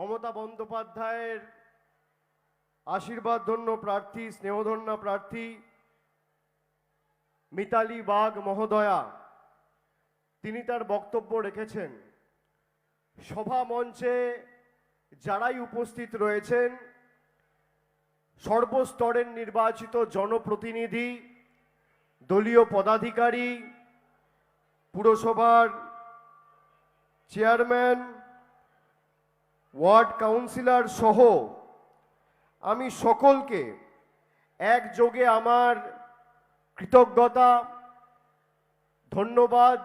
মমতা বন্দ্যোপাধ্যায়ের আশীর্বাদধন্য প্রার্থী, স্নেহধন্য প্রার্থী, মিতালি বাগ মহোদয়া, তিনি তার বক্তব্য রেখেছেন। সভা মঞ্চে যারাই উপস্থিত রয়েছেন, সর্বস্তরের নির্বাচিত জনপ্রতিনিধি, দলীয় পদাধিকারী, পুরসভার চেয়ারম্যান ওয়ার্ড কাউন্সিলর সহ আমি সকলকে একযোগে আমার কৃতজ্ঞতা, ধন্যবাদ,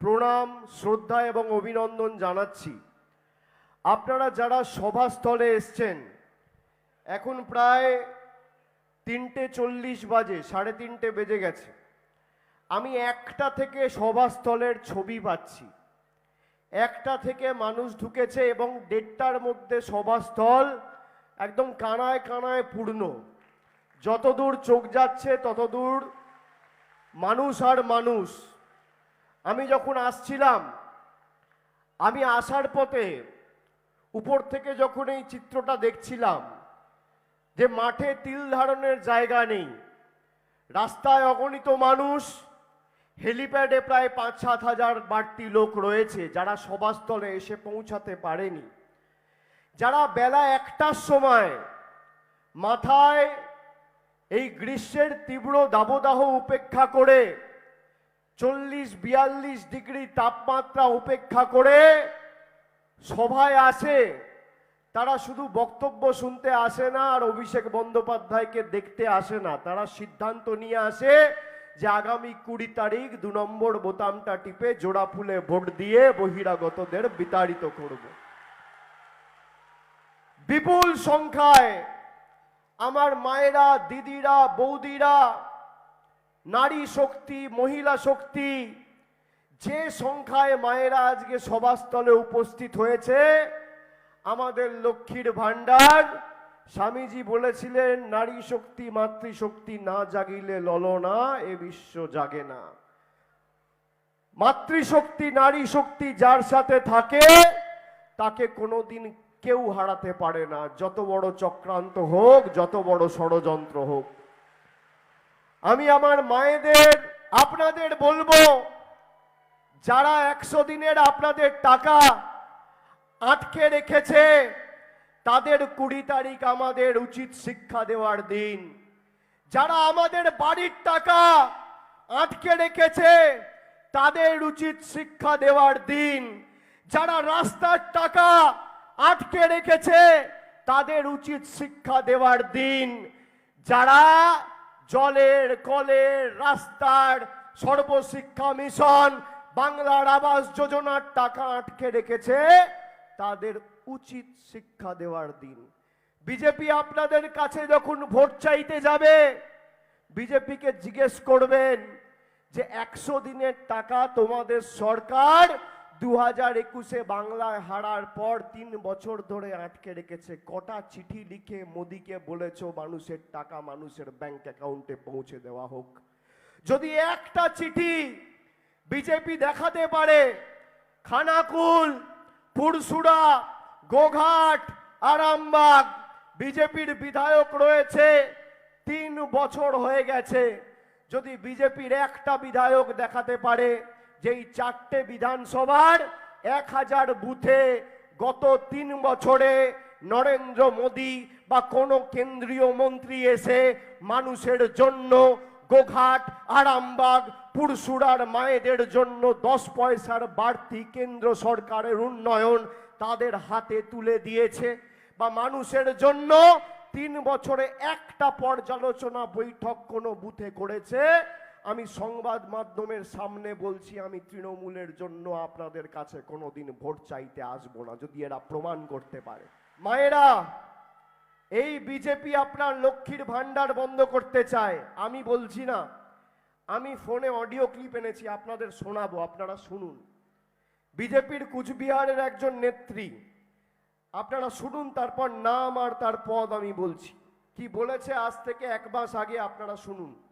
প্রণাম, শ্রদ্ধা এবং অভিনন্দন জানাচ্ছি। আপনারা যারা সভাস্থলে এসছেন, এখন প্রায় তিনটে চল্লিশ বাজে, সাড়ে তিনটে বেজে গেছে। আমি একটা থেকে সভাস্থলের ছবি পাচ্ছি। একটা থেকে মানুষ ঢুকেছে এবং দেড়টার মধ্যে সভাস্থল একদম কানায় কানায় পূর্ণ। যতদূর চোখ যাচ্ছে ততদূর মানুষ আর মানুষ। আমি যখন আসছিলাম, আমি আসার পথে উপর থেকে যখন এই চিত্রটা দেখছিলাম যে মাঠে তিল ধারণের জায়গা নেই, রাস্তায় অগণিত মানুষ হেলিপ্যাডে প্রায় পাঁচ সাত হাজার বাড়তি লোক রয়েছে যারা সভাস্থলে এসে পৌঁছাতে পারেনি। যারা বেলা একটার সময় মাথায় এই গ্রীষ্মের তীব্র দাবদাহ উপেক্ষা করে চল্লিশ বিয়াল্লিশ ডিগ্রি তাপমাত্রা উপেক্ষা করে সভায় আসে, তারা শুধু বক্তব্য শুনতে আসে না আর অভিষেক বন্দ্যোপাধ্যায়কে দেখতে আসে না। তারা সিদ্ধান্ত নিয়ে আসে যে আগামী কুড়ি তারিখ দু নম্বর বোতামটা টিপে জোড়া ফুলে ভোট দিয়ে বহিরাগতদের বিতাড়িত করব। বিপুল সংখ্যায় আমার মায়েরা, দিদিরা, বৌদিরা, নারী শক্তি, মহিলা শক্তি, যে সংখ্যায় মায়েরা আজকে সভাস্থলে উপস্থিত হয়েছে, আমাদের লক্ষ্মীর ভাণ্ডার স্বামীজি বলেছিলেন, নারী শক্তি মাতৃশক্তি না জাগিলে ললনা, এ বিশ্ব জাগে না। মাতৃশক্তি নারী শক্তি যার সাথে থাকে, তাকে কোনোদিন কেউ হারাতে পারে না। যত বড় চক্রান্ত হোক, যত বড় ষড়যন্ত্র হোক। আমি আমার মায়েদের, আপনাদের বলব, যারা একশো দিনের আপনাদের টাকা আটকে রেখেছে তাদের কুড়ি তারিখ আমাদের উচিত শিক্ষা দেওয়ার দিন। যারা আমাদের বাড়ির টাকা আটকে রেখেছে, তাদের উচিত শিক্ষা দেওয়ার দিন। যারা রাস্তার টাকা আটকে রেখেছে, তাদের উচিত শিক্ষা দেওয়ার দিন। যারা জলের কলের রাস্তার সর্বশিক্ষা মিশন, বাংলার আবাস যোজনার টাকা আটকে রেখেছে, তাদের উচিত শিক্ষা দেওয়ার দিন। বিজেপি আপনাদের কাছে যখন ভোট চাইতে যাবে, বিজেপিকে জিজ্ঞেস করবেন যে একশো দিনের টাকা তোমাদের সরকার দু হাজার একুশে বাংলায় হারার পর তিন বছর ধরে আটকে রেখেছে। কটা চিঠি লিখে মোদিকে বলেছ, মানুষের টাকা মানুষের ব্যাংক অ্যাকাউন্টে পৌঁছে দেওয়া হোক। যদি একটা চিঠি বিজেপি দেখাতে পারে, খানাকুল পুরসুরা গোঘাট, আরামবাগ, বিজেপির বিধায়ক রয়েছে, তিন বছর হয়ে গেছে। যদি বিজেপির একটা বিধায়ক দেখাতে পারে যে এই চারটে বিধানসভার এক হাজার বুথে গত তিন বছরে নরেন্দ্র মোদী বা কোনো কেন্দ্রীয় মন্ত্রী এসে মানুষের জন্য গোঘাট, আরামবাগ, পুরসুরার মায়েদের জন্য দশ পয়সার বাড়তি কেন্দ্র সরকারের উন্নয়ন তাদের হাতে তুলে দিয়েছে বা মানুষের জন্য তিন বছরে একটা পর্যালোচনা বৈঠক কোনো বুথে করেছে। আমি সংবাদ মাধ্যমের সামনে বলছি, আমি তৃণমূলের জন্য আপনাদের কাছে কোনোদিন ভোট চাইতে আসব না, যদি এরা প্রমাণ করতে পারে। মায়েরা, এই বিজেপি আপনার লক্ষ্মীর ভান্ডার বন্ধ করতে চায়, আমি বলছি না। আমি ফোনে অডিও ক্লিপ এনেছি, আপনাদের শোনাবো, আপনারা শুনুন। বিজেপির কুচবিহারের একজন নেত্রী। আপনারা শুনুন, তারপর নাম আর তার পদ আমি বলছি। কি বলেছে, আজ থেকে এক মাস আগে আপনারা শুনুন।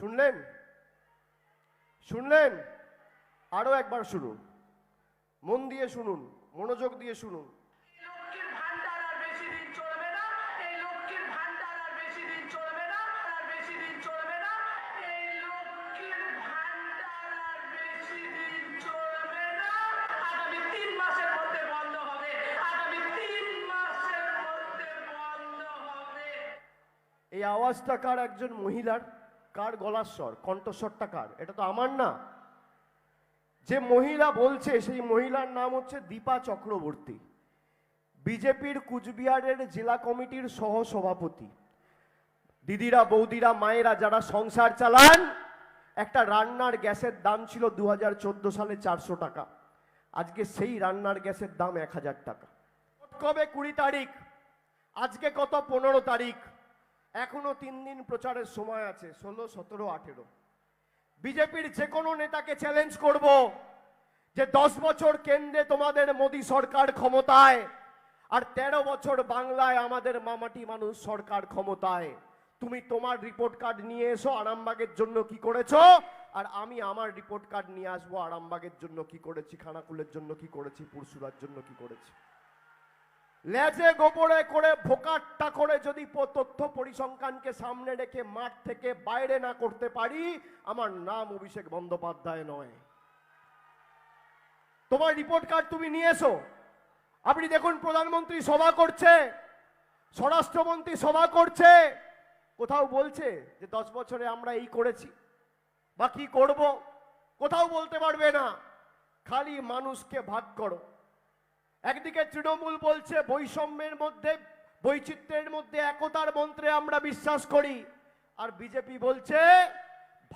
শুনলেন? শুনলেন? আরও একবার শুনুন। মন দিয়ে শুনুন মনোযোগ দিয়ে শুনুন। এই আওয়াজটা কার? একজন মহিলার? কার গলার স্বর কণ্ঠস্বরটা কার? এটা তো আমার না। যে মহিলা বলছে, সেই মহিলার নাম হচ্ছে দীপা চক্রবর্তী। বিজেপির কুচবিহারের জেলা কমিটির সহ সভাপতি দিদিরা, বৌদিরা, মায়েরা যারা সংসার চালান, একটা রান্নার গ্যাসের দাম ছিল দু হাজার চোদ্দ সালে চারশো টাকা। আজকে সেই রান্নার গ্যাসের দাম এক হাজার টাকা। কবে কুড়ি তারিখ? আজকে কত? পনেরো তারিখ। এখনও তিন দিন প্রচারের সময় আছে, ষোলো, সতেরো, আঠেরো। বিজেপির যে কোনো নেতাকে চ্যালেঞ্জ করব যে দশ বছর কেন্দ্রে তোমাদের মোদী সরকার ক্ষমতায় আর তেরো বছর বাংলায় আমাদের মামাটি মানুষ সরকার ক্ষমতায়। তুমি তোমার রিপোর্ট কার্ড নিয়ে এসো, আরামবাগের জন্য কি করেছ? আর আমি আমার রিপোর্ট কার্ড নিয়ে আসব, আরামবাগের জন্য কি করেছি, খানাকুলের জন্য কি করেছি পুরসুরার জন্য কি করেছি। লেজে গোবরে করে ভোকাট্টা করে যদি তথ্য পরিসংখ্যানকে সামনে রেখে মাঠ থেকে বাইরে না করতে পারি, আমার নাম অভিষেক বন্দ্যোপাধ্যায় নয়। তোমার রিপোর্ট কার্ড তুমি নিয়ে এসো। আপনি দেখুন, প্রধানমন্ত্রী সভা করছে, স্বরাষ্ট্রমন্ত্রী সভা করছে, কোথাও বলছে যে দশ বছরে আমরা এই করেছি, বা কি করব, কোথাও বলতে পারবে না। খালি মানুষকে ভাগ করো। একদিকে তৃণমূল বলছে বৈষম্যের মধ্যে, বৈচিত্র্যের মধ্যে একতার মন্ত্রে আমরা বিশ্বাস করি। আর বিজেপি বলছে,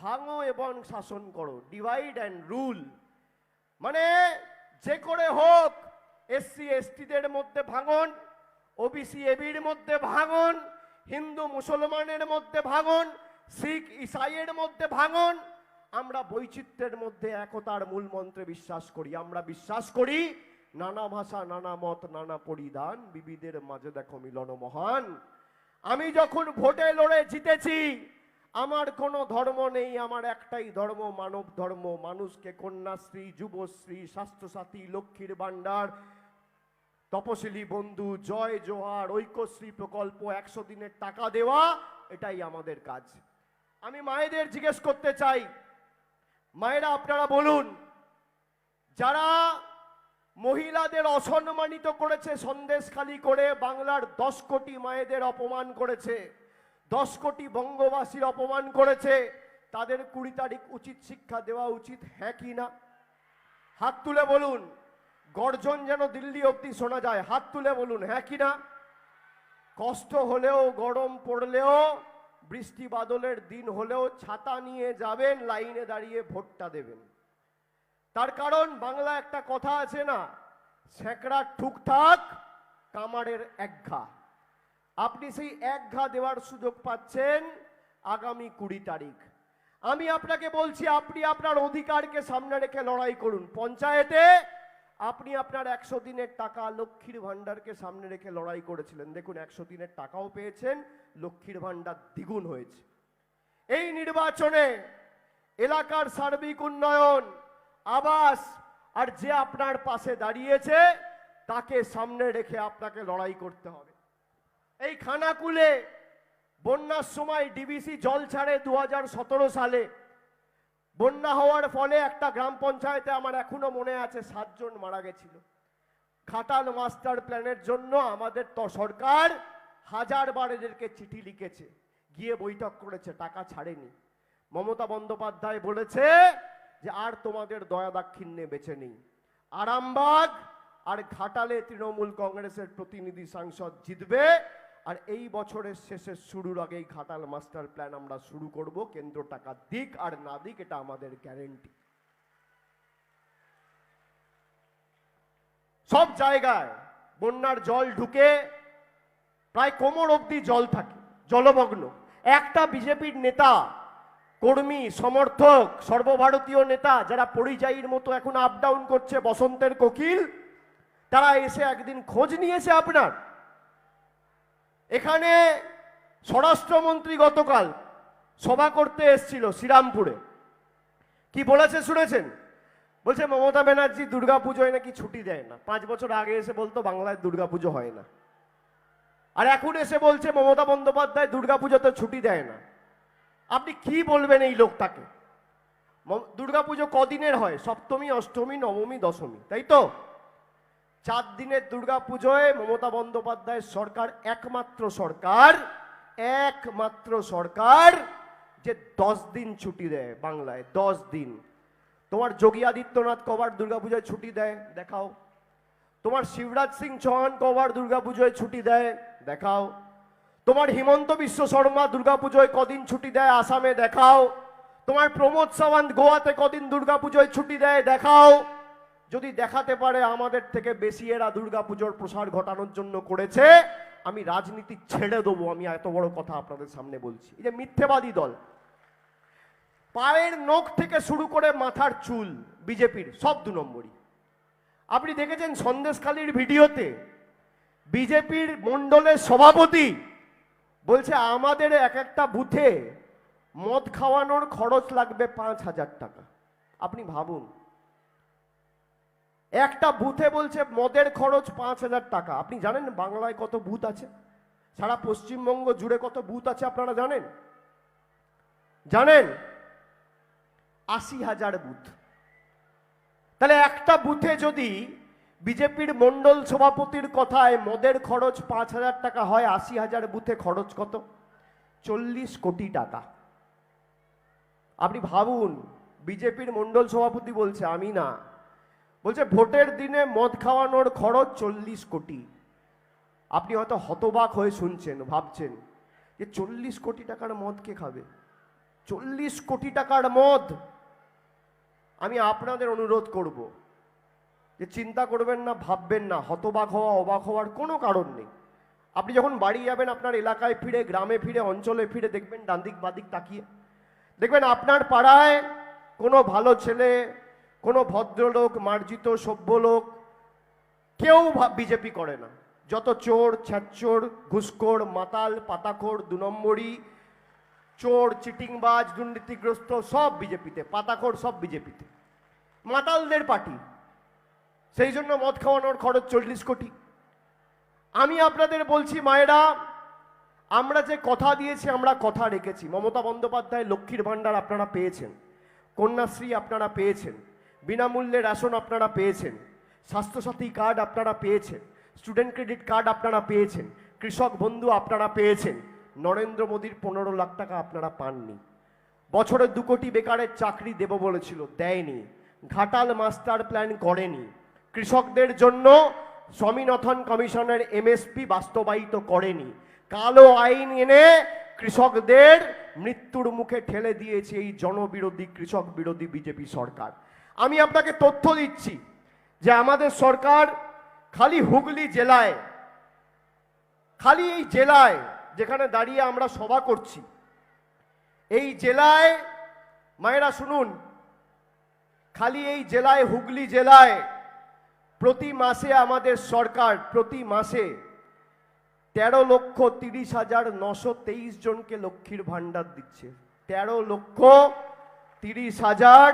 ভাঙো এবং শাসন করো ডিভাইড অ্যান্ড রুল মানে যে করে হোক, এসসি, এসটিদের মধ্যে ভাঙন, ওবিসি, এবির মধ্যে ভাঙন, হিন্দু, মুসলমানের মধ্যে ভাঙন, শিখ, ইসাইয়ের মধ্যে ভাঙন, আমরা বৈচিত্র্যের মধ্যে একতার মূল মন্ত্রে বিশ্বাস করি, আমরা বিশ্বাস করি নানা ভাষা, নানা মত, নানা পরিধান, বিবিদের মাঝে দেখো মিলন মহান। আমি যখন ভোটে লড়ে জিতেছি, আমার কোনো ধর্ম নেই, আমার একটাই ধর্ম, মানব ধর্ম। মানুষকে কন্যাশ্রী, যুবশ্রী, স্বাস্থ্যসাথী, লক্ষ্মীর ভাণ্ডার, তপশিলি বন্ধু, জয় জোহার ঐক্যশ্রী প্রকল্প, একশো দিনের টাকা দেওয়া, এটাই আমাদের কাজ। আমি মায়েদের জিজ্ঞেস করতে চাই, মায়েরা আপনারা বলুন, যারা মহিলাদের অসম্মানিত করেছে সন্দেশখালি করে বাংলার দশ কোটি মায়েদের অপমান করেছে, দশ কোটি বঙ্গবাসীর অপমান করেছে। তাদের কুড়ি তারিখ উচিত শিক্ষা দেওয়া উচিত হ্যাঁ কি না? হাত তুলে বলুন, গর্জন যেন দিল্লি অবধি শোনা যায়, হাত তুলে বলুন হ্যাঁ কি না? কষ্ট হলেও, গরম পড়লেও, বৃষ্টি বাদলের দিন হলেও ছাতা নিয়ে যাবেন, লাইনে দাঁড়িয়ে ভোটটা দেবেন। তার কারণ বাংলা একটা কথা আছে না স্যাঁকড়ার ঠুকঠাক, কামারের এক ঘা। আপনি সেই এক ঘা দেওয়ার সুযোগ পাচ্ছেন আগামী কুড়ি তারিখ। আমি আপনাকে বলছি, আপনি আপনার অধিকারকে সামনে রেখে লড়াই করুন। পঞ্চায়েতে আপনি আপনার একশো দিনের টাকা লক্ষ্মীর ভাণ্ডারকে সামনে রেখে লড়াই করেছিলেন। দেখুন, একশো দিনের টাকাও পেয়েছেন, লক্ষ্মীর ভাণ্ডার দ্বিগুণ হয়েছে। এই নির্বাচনে এলাকার সার্বিক উন্নয়ন আবাস, আর যে আপনার পাশে দাঁড়িয়েছে, তাকে সামনে রেখে আপনাকে লড়াই করতে হবে। এই খানাকুলে বন্যার সময় ডিবিসি জল ছাড়ে দু হাজার সতেরো সালে। বন্যা হওয়ার ফলে একটা গ্রাম পঞ্চায়েতে আমার এখনও মনে আছে সাতজন মারা গেছিল। খাটাল মাস্টার প্ল্যানের জন্য আমাদের তো সরকার হাজারবার এদেরকে চিঠি লিখেছে। গিয়ে বৈঠক করেছে, টাকা ছাড়েনি। মমতা বন্দ্যোপাধ্যায় বলেছে যে আর তোমাদের দয়া দাক্ষিণ্যে বেছে নেই। আরামবাগ আর ঘাটালে তৃণমূল কংগ্রেসের প্রতিনিধি সাংসদ জিতবে। আর এই বছরের শেষের শুরুর আগেই ঘাটাল মাস্টার প্ল্যান আমরা শুরু করব। কেন্দ্র টাকা দিক আর না দিক, এটা আমাদের গ্যারেন্টি। সব জায়গায় বন্যার জল ঢুকে প্রায় কোমর অবধি জল থাকে, জলমগ্ন। একটা বিজেপির নেতা কর্মী, সমর্থক, সর্বভারতীয় নেতা যারা পরিযায়ীর মতো এখন আপ ডাউন করছে বসন্তের কোকিল, তারা এসে একদিন খোঁজ নিয়েছে আপনার। এখানে স্বরাষ্ট্রমন্ত্রী গতকাল সভা করতে এসছিল শ্রীরামপুরে। কি বলেছে শুনেছেন? বলছে, মমতা ব্যানার্জি দুর্গাপুজোয় নাকি ছুটি দেয় না। পাঁচ বছর আগে এসে বলতো, বাংলায় দুর্গাপুজো হয় না। আর এখন এসে বলছে, মমতা বন্দ্যোপাধ্যায় দুর্গাপুজোতে ছুটি দেয় না। আপনি কি বলবেন এই লোকটাকে? দুর্গাপুজো কদিনের হয়? সপ্তমী, অষ্টমী, নবমী, দশমী, তাই তো? চার দিনের দুর্গাপুজোয় মমতা বন্দ্যোপাধ্যায়ের সরকার একমাত্র সরকার একমাত্র সরকার যে দশ দিন ছুটি দেয় বাংলায়, দশ দিন। তোমার যোগী আদিত্যনাথ কবার দুর্গাপুজোয় ছুটি দেয়? দেখাও। তোমার শিবরাজ সিং চৌহান কবার দুর্গাপুজোয় ছুটি দেয়? দেখাও। তোমার হিমন্ত বিশ্ব শর্মা দুর্গাপুজোয় কদিন ছুটি দেয় আসামে, দেখাও। তোমার প্রমোদ সাওয়ান্ত গোয়াতে কদিন দুর্গাপুজোয় ছুটি দেয়, দেখাও। যদি দেখাতে পারে আমাদের থেকে বেশি এরা দুর্গাপুজোর প্রসার ঘটানোর জন্য করেছে, আমি রাজনীতি ছেড়ে দেবো, আমি এত বড় কথা আপনাদের সামনে বলছি। এই যে মিথ্যেবাদী দল। পায়ের নখ থেকে শুরু করে মাথার চুল, বিজেপির, সব দু নম্বরই। আপনি দেখেছেন সন্দেশখালীর ভিডিওতে বিজেপির মণ্ডলের সভাপতি বলছে, আমাদের এক একটা বুথে মদ খাওয়ানোর খরচ লাগবে পাঁচ হাজার টাকা। আপনি ভাবুন, একটা বুথে বলছে, মদের খরচ পাঁচ হাজার টাকা। আপনি জানেন বাংলায় কত বুথ আছে? সারা পশ্চিমবঙ্গ জুড়ে কত বুথ আছে আপনারা জানেন? জানেন, আশি হাজার বুথ। তাহলে একটা বুথে যদি বিজেপির মন্ডল সভাপতির কথায় মদের খরচ পাঁচ হাজার টাকা হয়, আশি হাজার বুথে খরচ কত? চল্লিশ কোটি টাকা। আপনি ভাবুন, বিজেপির মন্ডল সভাপতি বলছে, আমি না। বলছে, ভোটের দিনে মদ খাওয়ানোর খরচ চল্লিশ কোটি। আপনি হয়তো হতবাক হয়ে শুনছেন, ভাবছেন যে চল্লিশ কোটি টাকার মদ কে খাবে? চল্লিশ কোটি টাকার মদ। আমি আপনাদের অনুরোধ করব যে চিন্তা করবেন না, ভাববেন না, হতবাক হওয়া, অবাক হওয়ার কোনো কারণ নেই। আপনি যখন বাড়ি যাবেন, আপনার এলাকায় ফিরে, গ্রামে ফিরে, অঞ্চলে ফিরে, দেখবেন ডান্দিক বাদিক তাকিয়ে। দেখবেন আপনার পাড়ায় কোনো ভালো ছেলে, কোনো ভদ্রলোক, মার্জিত সভ্য লোক কেউ বিজেপি করে না। যত চোর, ছ্যাচোর, ঘুষখোর, মাতাল, পাতাখোর দু নম্বরই চোর, চিটিংবাজ, দুর্নীতিগ্রস্ত সব বিজেপিতে, পাতাখোর সব বিজেপিতে। মাতালদের পার্টি। সেই জন্য মদ খাওয়ানোর খরচ চল্লিশ কোটি। আমি আপনাদের বলছি, মায়েরা, আমরা যে কথা দিয়েছি, আমরা কথা রেখেছি। মমতা বন্দ্যোপাধ্যায়, লক্ষ্মীর ভাণ্ডার আপনারা পেয়েছেন। কন্যাশ্রী আপনারা পেয়েছেন। বিনামূল্যে রেশন আপনারা পেয়েছেন। স্বাস্থ্যসাথী কার্ড আপনারা পেয়েছেন। স্টুডেন্ট ক্রেডিট কার্ড আপনারা পেয়েছেন। কৃষক বন্ধু আপনারা পেয়েছেন। নরেন্দ্র মোদীর পনেরো লাখ টাকা আপনারা পাননি। বছরে দু কোটি বেকারের চাকরি দেব বলেছিল, দেয়নি। ঘাটাল মাস্টার প্ল্যান করেনি। কৃষকদের জন্য স্বামীনাথন কমিশনের এমএসপি বাস্তবায়িত করেনি। কালো আইন এনে কৃষকদের মৃত্যুর মুখে ঠেলে দিয়েছে এই জনবিরোধী কৃষক বিরোধী বিজেপি সরকার। আমি আপনাকে তথ্য দিচ্ছি যে আমাদের সরকার খালি হুগলি জেলায়, খালি এই জেলায় যেখানে দাঁড়িয়ে আমরা সভা করছি, এই জেলায়, মায়েরা শুনুন, খালি এই জেলায়, হুগলি জেলায় প্রতি মাসে আমাদের সরকার, প্রতি মাসে তেরো লক্ষ তিরিশ হাজার নশো তেইশ জনকে লক্ষ্মীর ভাণ্ডার দিচ্ছে। তেরো লক্ষ তিরিশ হাজার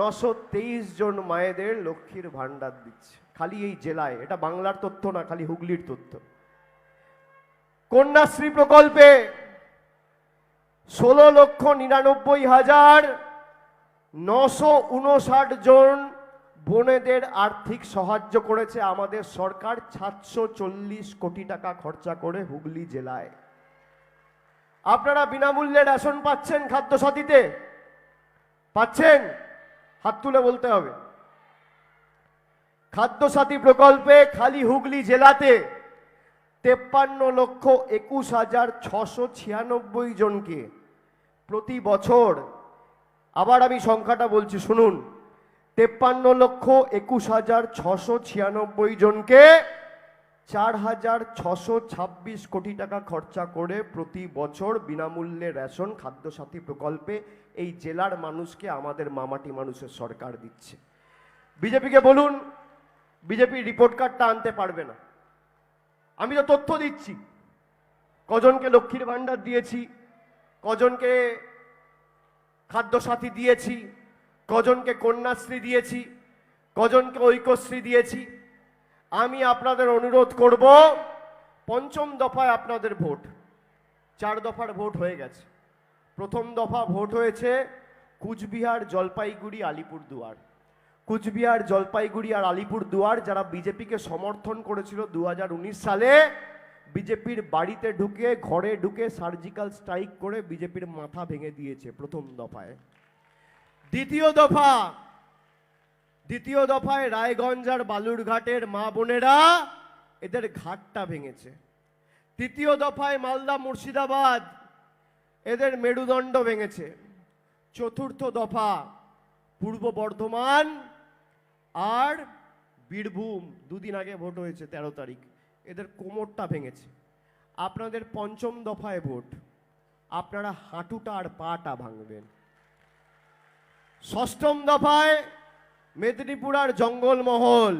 নশো তেইশ জন মায়েদের লক্ষ্মীর ভাণ্ডার দিচ্ছে। খালি এই জেলায়, এটা বাংলার তথ্য না, খালি হুগলির তথ্য। কন্যাশ্রী প্রকল্পে ষোলো লক্ষ নিরানব্বই হাজার নশো উনষাট জন বোনেদের আর্থিক সাহায্য করেছে আমাদের সরকার সাতশো চল্লিশ কোটি টাকা খরচা করে হুগলি জেলায়। আপনারা বিনামূল্যে রেশন পাচ্ছেন খাদ্যসাথীতে? পাচ্ছেন? হাত তুলে বলতে হবে। খাদ্যসাথী প্রকল্পে খালি হুগলি জেলাতে তেপ্পান্ন লক্ষ একুশ হাজার ছশো ছিয়ানব্বই জনকে প্রতি বছর, আবার আমি সংখ্যাটা বলছি, শুনুন। তেপ্পান্ন লক্ষ একুশ হাজার ছশো ছিয়ানব্বই জনকে চার হাজার ছশো ছাব্বিশ কোটি টাকা খরচা করে প্রতি বছর বিনামূল্যে রেশন, খাদ্যসাথী প্রকল্পে এই জেলার মানুষকে আমাদের মামাটি মানুষের সরকার দিচ্ছে। বিজেপিকে বলুন, বিজেপি রিপোর্ট কার্ডটা আনতে পারবে না। আমি তো তথ্য দিচ্ছি। কজনকে লক্ষ্মীর ভাণ্ডার দিয়েছি, কজনকে খাদ্যসাথী দিয়েছি কজনকে কন্যাশ্রী দিয়েছি, কজনকে ঐক্যশ্রী দিয়েছি। আমি আপনাদের অনুরোধ করব, পঞ্চম দফায় আপনাদের ভোট। চার দফার ভোট হয়ে গেছে। প্রথম দফা ভোট হয়েছে কুচবিহার, জলপাইগুড়ি, আলিপুরদুয়ার। কুচবিহার, জলপাইগুড়ি আর আলিপুরদুয়ার যারা বিজেপিকে সমর্থন করেছিল দু হাজার উনিশ সালে, বিজেপির বাড়িতে ঢুকে, ঘরে ঢুকে সার্জিক্যাল স্ট্রাইক করে বিজেপির মাথা ভেঙে দিয়েছে প্রথম দফায়। দ্বিতীয় দফা। দ্বিতীয় দফায় রায়গঞ্জ আর বালুরঘাটের মা বোনেরা এদের ঘাটটা ভেঙেছে। তৃতীয় দফায় মালদা মুর্শিদাবাদ এদের মেরুদণ্ড ভেঙেছে। চতুর্থ দফা পূর্ব বর্ধমান আর বীরভূম, দুদিন আগে ভোট হয়েছে তেরো তারিখ, এদের কোমরটা ভেঙেছে। আপনাদের পঞ্চম দফায় ভোট। আপনারা হাঁটুটা আর পাটা ভাঙবেন। ষষ্ঠম দফায় মেদিনীপুরার জঙ্গলমহল।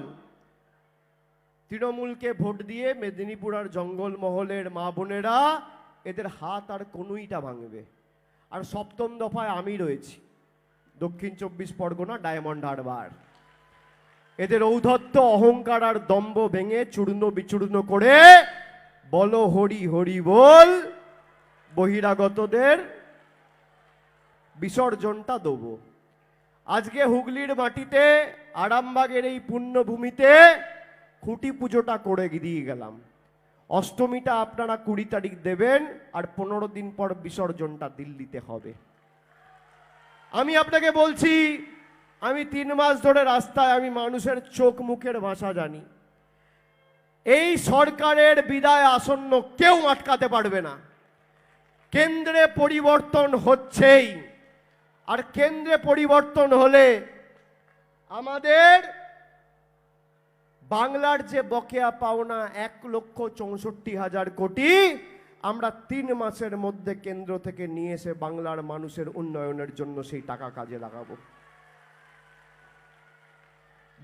তৃণমূলকে ভোট দিয়ে মেদিনীপুরার জঙ্গলমহলের মা বোনেরা এদের হাত আর কনুইটা ভাঙবে। আর সপ্তম দফায় আমি রয়েছি। দক্ষিণ চব্বিশ পরগনা ডায়মন্ড হারবার। এদের ঔদ্ধত্য, অহংকার আর দম্ভ ভেঙে চূর্ণ বিচূর্ণ করে বলো হরি হরি বল বহিরাগতদের বিসর্জনটা দেবো। আজকে হুগলির মাটিতে, আরামবাগের এই পুণ্যভূমিতে খুঁটি পুজোটা করে দিয়ে গেলাম। অষ্টমীটা আপনারা কুড়ি তারিখ দেবেন আর পনেরো দিন পর বিসর্জনটা দিল্লিতে হবে। আমি আপনাকে বলছি, আমি তিন মাস ধরে রাস্তায় আমি মানুষের চোখ মুখের ভাষা জানি। এই সরকারের বিদায় আসন্ন কেউ আটকাতে পারবে না। কেন্দ্রে পরিবর্তন হচ্ছেই। আর কেন্দ্রে পরিবর্তন হলে আমাদের বাংলার যে বকেয়া পাওনা এক লক্ষ চৌষট্টি হাজার কোটি, আমরা তিন মাসের মধ্যে কেন্দ্র থেকে নিয়ে এসে বাংলার মানুষের উন্নয়নের জন্য সেই টাকা কাজে লাগাবো।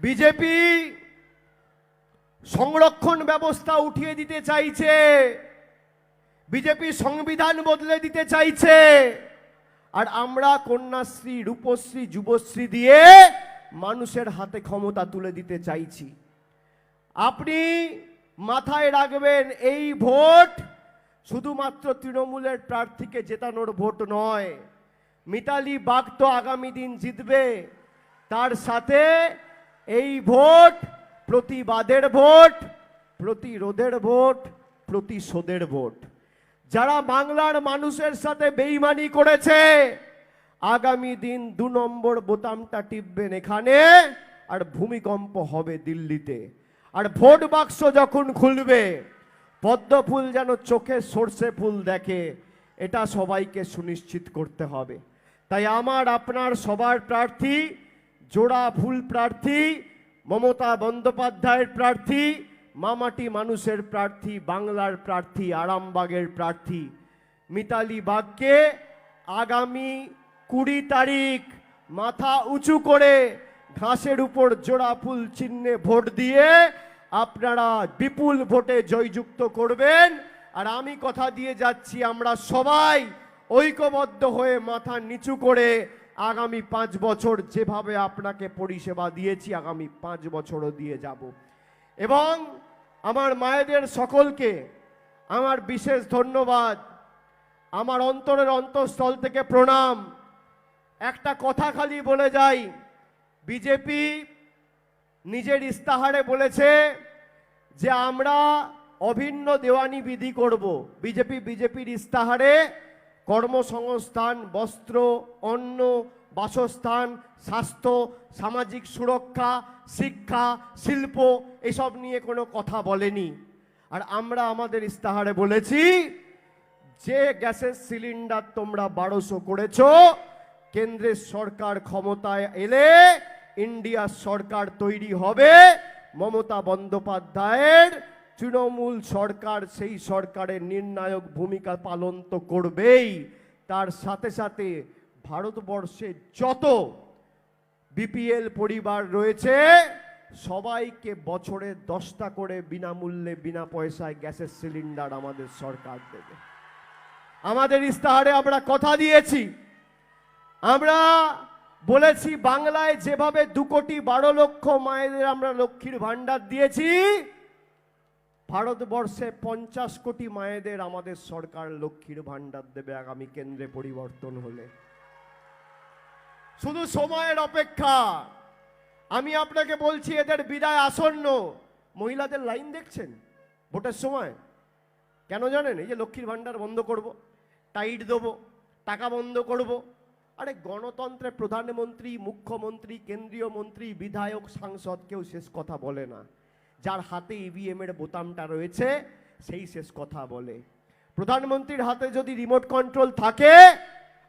বিজেপি সংরক্ষণ ব্যবস্থা উঠিয়ে দিতে চাইছে, বিজেপি সংবিধান বদলে দিতে চাইছে। আর আমরা কন্যাশ্রী, রূপশ্রী, যুবশ্রী দিয়ে মানুষের হাতে ক্ষমতা তুলে দিতে চাইছি। আপনি মাথায় রাখবেন, এই ভোট শুধুমাত্র তৃণমূলের প্রার্থীকে জেতানোর ভোট নয়। মিতালি বাগ তো আগামী দিন জিতবে। তার সাথে এই ভোট প্রতিবাদের ভোট, প্রতিরোধের ভোট, প্রতিশোধের ভোট। যারা বাংলার মানুষের সাথে বেইমানি করেছে, আগামী দিন দু নম্বর বোতামটা টিপবেন এখানে, আর ভূমিকম্প হবে দিল্লিতে। আর ভোট বাক্স যখন খুলবে, পদ্ম ফুল যেন চোখে সর্ষে ফুল দেখে, এটা সবাইকে সুনিশ্চিত করতে হবে। তাই আমার, আপনার, সবার প্রার্থী, জোড়া ফুল প্রার্থী, মমতা বন্দ্যোপাধ্যায়ের প্রার্থী মামাটি মানুষের প্রার্থী, বাংলার প্রার্থী, আরামবাগের প্রার্থী। মিতালি বাগকে আগামী কুড়ি তারিখ মাথা উঁচু করে ঘাসের উপর জোড়া ফুল চিহ্নে ভোট দিয়ে আপনারা বিপুল ভোটে জয়যুক্ত করবেন। আর আমি কথা দিয়ে যাচ্ছি, আমরা সবাই ঐক্যবদ্ধ হয়ে মাথা নিচু করে আগামী পাঁচ বছর যেভাবে আপনাকে পরিষেবা দিয়েছি, আগামী পাঁচ বছরও দিয়ে যাব। এবং আমার মায়েদের সকলকে আমার বিশেষ ধন্যবাদ। আমার অন্তরের অন্তঃস্থল থেকে প্রণাম। একটা কথা খালি বলে যাই, বিজেপি নিজের ইস্তাহারে বলেছে যে আমরা অভিন্ন দেওয়ানি বিধি করব। বিজেপি বিজেপির ইস্তাহারে কর্মসংস্থান, বস্ত্র, অন্ন বাসস্থান, স্বাস্থ্য, সামাজিক সুরক্ষা, শিক্ষা, শিল্প, এসব নিয়ে কোনো কথা বলেনি। আর আমরা আমাদের ইস্তাহারে বলেছি, যে গ্যাসের সিলিন্ডার তোমরা বারোশো করেছ, কেন্দ্রের সরকার ক্ষমতায় এলে ইন্ডিয়ার সরকার তৈরি হবে মমতা বন্দ্যোপাধ্যায়ের। তৃণমূল সরকার সেই সরকারের নির্ণায়ক ভূমিকা পালন তো করবেই। তার সাথে সাথে ভারতবর্ষে যত বিপিএল পরিবার রয়েছে, সবাইকে বছরে দশটা করে বিনামূল্যে, বিনা পয়সায় গ্যাসের সিলিন্ডার আমাদের সরকার দেবে। আমাদের ইস্তাহারে আমরা কথা দিয়েছি। আমরা বলেছি, বাংলায় যেভাবে দু কোটি বারো লক্ষ মায়েদের আমরা লক্ষ্মীর ভাণ্ডার দিয়েছি, ভারতবর্ষে পঞ্চাশ কোটি মায়েদের আমাদের সরকার লক্ষ্মীর ভাণ্ডার দেবে আগামী কেন্দ্রে পরিবর্তন হলে। শুধু সময়ের অপেক্ষা। আমি আপনাকে বলছি, এদের বিদায় আসন্ন। মহিলাদের লাইন দেখছেন? ভোটের সময়? কেন জানেন? এই যে লক্ষ্মীর ভাণ্ডার বন্ধ করব, টাইট দেব, টাকা বন্ধ করব। আরে গণতন্ত্রে প্রধানমন্ত্রী, মুখ্যমন্ত্রী, কেন্দ্রীয় মন্ত্রী, বিধায়ক, সাংসদ কেউ শেষ কথা বলে না। যার হাতে ইভিএম এর বোতামটা রয়েছে, সেই শেষ কথা বলে। প্রধানমন্ত্রীর হাতে যদি রিমোট কন্ট্রোল থাকে,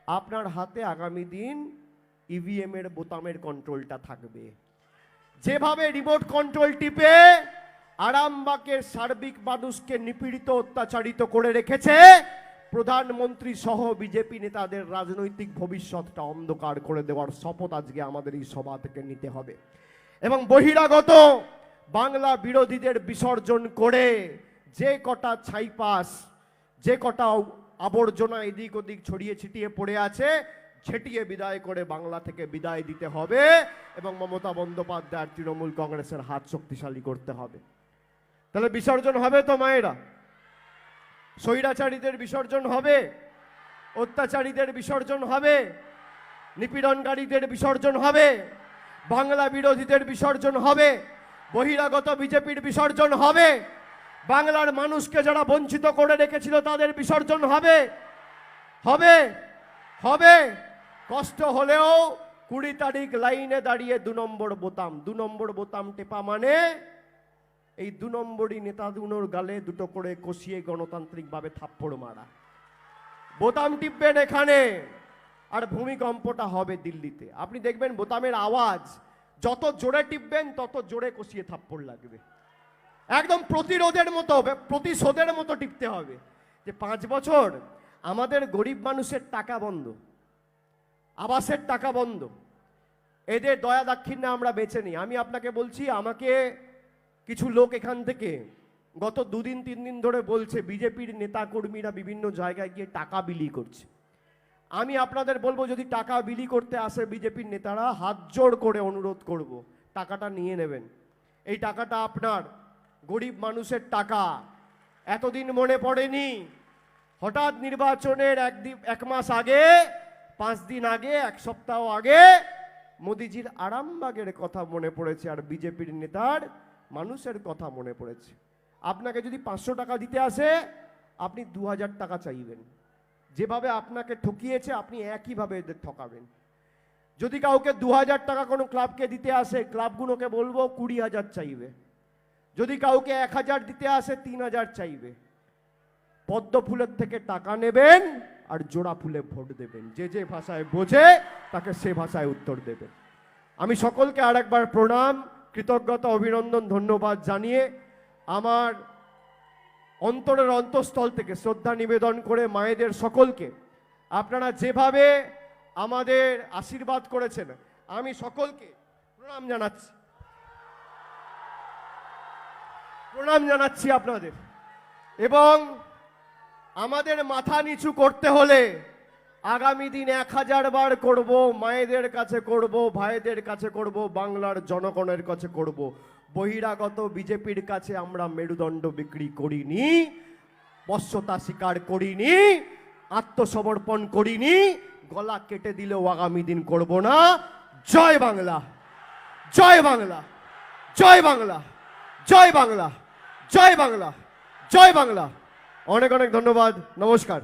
আপনার হাতে আগামী দিন ইভিএম এর বোতামের কন্ট্রোলটা থাকবে। যেভাবে রিমোট কন্ট্রোল টিপে আরামবাগের সার্বিক মানুষকে নিপীড়িত, অত্যাচারিত করে রেখেছে, প্রধানমন্ত্রী সহ বিজেপি নেতাদের রাজনৈতিক ভবিষ্যৎটা অন্ধকার করে দেওয়ার শপথ আজকে আমাদের এই সভা থেকে নিতে হবে। এবং বহিরাগত বাংলা বিরোধীদের বিসর্জন করে যে কটা ছাইপাস যে কটা আবর্জনা এদিক ওদিক ছড়িয়ে ছিটিয়ে পড়ে আছে ছেটিয়ে বিদায় করে বাংলা থেকে বিদায় দিতে হবে এবং মমতা বন্দ্যোপাধ্যায় তৃণমূল কংগ্রেসের হাত শক্তিশালী করতে হবে। তাহলে বিসর্জন হবে তো মায়েরা? স্বৈরাচারীদের বিসর্জন হবে? অত্যাচারীদের বিসর্জন হবে? নিপীড়নকারীদের বিসর্জন হবে? বাংলা বিরোধীদের বিসর্জন হবে? বহিরাগত বিজেপির বিসর্জন হবে? বাংলার মানুষকে যারা বঞ্চিত করে রেখেছিল তাদের বিসর্জন হবে? হবে? হবে? কষ্ট হলেও কুড়ি তারিখ লাইনে দাঁড়িয়ে দু নম্বর বোতাম। দু নম্বর বোতাম টেপা মানে এই দু নম্বরই নেতা দুনোর গালে দুটো করে কষিয়ে গণতান্ত্রিকভাবে থাপ্পড় মারা। বোতাম টিপবেন এখানে, আর ভূমিকম্পটা হবে দিল্লিতে। আপনি দেখবেন বোতামের আওয়াজ, যত জোরে টিপবেন, তত জোরে কষিয়ে থাপ্পড় লাগবে। একদম প্রতিরোধের মতো হবে, প্রতিশোধের মতো টিপতে হবে। যে পাঁচ বছর আমাদের গরিব মানুষের টাকা বন্ধ। আবাসের টাকা বন্ধ। এদের দয়া দাক্ষিণ্যে আমরা বেছে নিই। আমি আপনাকে বলছি, আমাকে কিছু লোক এখান থেকে গত দুদিন, তিন দিন ধরে বলছে, বিজেপির নেতাকর্মীরা বিভিন্ন জায়গায় গিয়ে টাকা বিলি করছে। আমি আপনাদের বলব, যদি টাকা বিলি করতে আসে বিজেপির নেতারা, হাত জোড় করে অনুরোধ করব, টাকাটা নিয়ে নেবেন। এই টাকাটা আপনার গরিব মানুষের টাকা। এতদিন মনে পড়েনি, হঠাৎ নির্বাচনের একদিন, এক মাস আগে পাঁচ দিন আগে, এক সপ্তাহ আগে মোদিজির আরামবাগের কথা মনে পড়েছে আর বিজেপির নেতার মানুষের কথা মনে পড়েছে। আপনাকে যদি পাঁচশো টাকা দিতে আসে, আপনি দু হাজার টাকা চাইবেন। যেভাবে আপনাকে ঠকিয়েছে, আপনি একইভাবে এদের ঠকাবেন। যদি কাউকে দু হাজার টাকা কোনো ক্লাবকে দিতে আসে, ক্লাবগুলোকে বলব কুড়ি হাজার চাইবে। যদি কাউকে এক হাজার দিতে আসে, তিন হাজার চাইবে। পদ্ম ফুলের থেকে টাকা নেবেন আর জোড়া ফুলে ভোট দেবেন। যে যে ভাষায় বোঝে, তাকে সে ভাষায় উত্তর দেবেন। আমি সকলকে আর একবার প্রণাম, কৃতজ্ঞতা, অভিনন্দন, ধন্যবাদ জানিয়ে আমার অন্তরের অন্তঃস্থল থেকে শ্রদ্ধা নিবেদন করে মায়েদের সকলকে, আপনারা যেভাবে আমাদের আশীর্বাদ করেছেন, আমি সকলকে প্রণাম জানাচ্ছি। প্রণাম জানাচ্ছি আপনাদের। এবং আমাদের মাথা নিচু করতে হলে আগামী দিন এক হাজার বার করব, মায়েদের কাছে করব, ভাইদের কাছে করব, বাংলার জনগণের কাছে করব। বহিরাগত বিজেপির কাছে আমরা মেরুদণ্ড বিক্রি করিনি বশ্যতা স্বীকার করিনি, আত্মসমর্পণ করিনি, গলা কেটে দিলেও আগামী দিন করব না। জয় বাংলা জয় বাংলা জয় বাংলা জয় বাংলা জয় বাংলা জয় বাংলা। অনেক অনেক ধন্যবাদ নমস্কার।